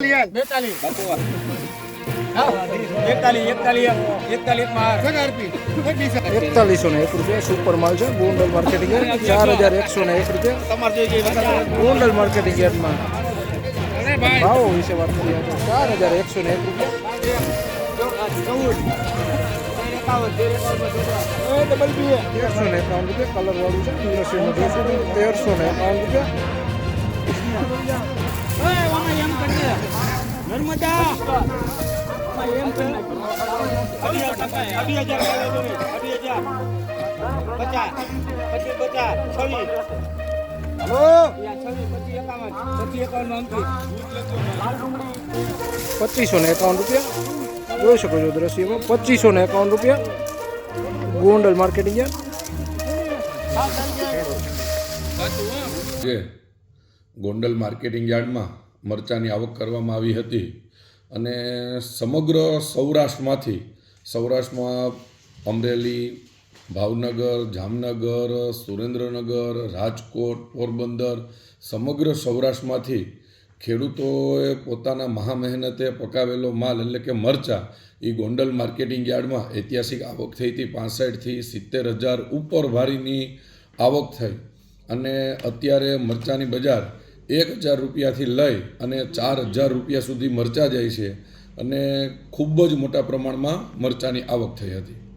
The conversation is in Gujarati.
બેતાલીસ એકતાલીસ એકતાલીસ એકતાલીસમાં એકતાલીસો ને એક રૂપિયા સુપર માલ છે ગોંડલ માર્કેટિંગ યાર્ડ ચાર હજાર એકસો ને એક રૂપિયા તમારે જે જે ગોંડલ માર્કેટિંગ યાર્ડમાં ભાવો વિશે વાત કરીએ તો ચાર હજાર એકસો ને એક રૂપિયા તેરસો ને એકાવન રૂપિયા કલર વાળું છે ઇન્ડસ્ટ્રીમાં જોઈશું તો તેરસો ને એકાવન રૂપિયા નર્મદા. અઢી હજાર અઢી હજાર. પચાસ. છવ્વીસ. ને એકાવન રૂપિયા? જોઈ શકો છો દ્રશ્યમાં. પચીસો ને એકાવન રૂપિયા? ગોંડલ માર્કેટિંગ યાર્ડ જે ગોંડલ માર્કેટિંગ યાર્ડમાં મરચાંની આવક કરવામાં આવી હતી અને સમગ્ર સૌરાષ્ટ્રમાંથી, સૌરાષ્ટ્રમાં અમરેલી, ભાવનગર, જામનગર, સુરેન્દ્રનગર, રાજકોટ, પોરબંદર, સમગ્ર સૌરાષ્ટ્રમાંથી ખેડૂતોએ પોતાના મહા મહેનતે પકાવેલો માલ એટલે કે મરચાં એ ગોંડલ માર્કેટિંગ યાર્ડમાં ઐતિહાસિક આવક થઈ હતી પાસઠથી સિત્તેર હજાર ઉપર ભારીની આવક થઈ. અને અત્યારે મરચાંની બજાર એક હજાર રૂપિયાથી લઈ અને ચાર હજાર રૂપિયા સુધી મરચાં જાય છે. અને ખૂબ જ મોટા પ્રમાણમાં મરચાંની આવક થઈ હતી.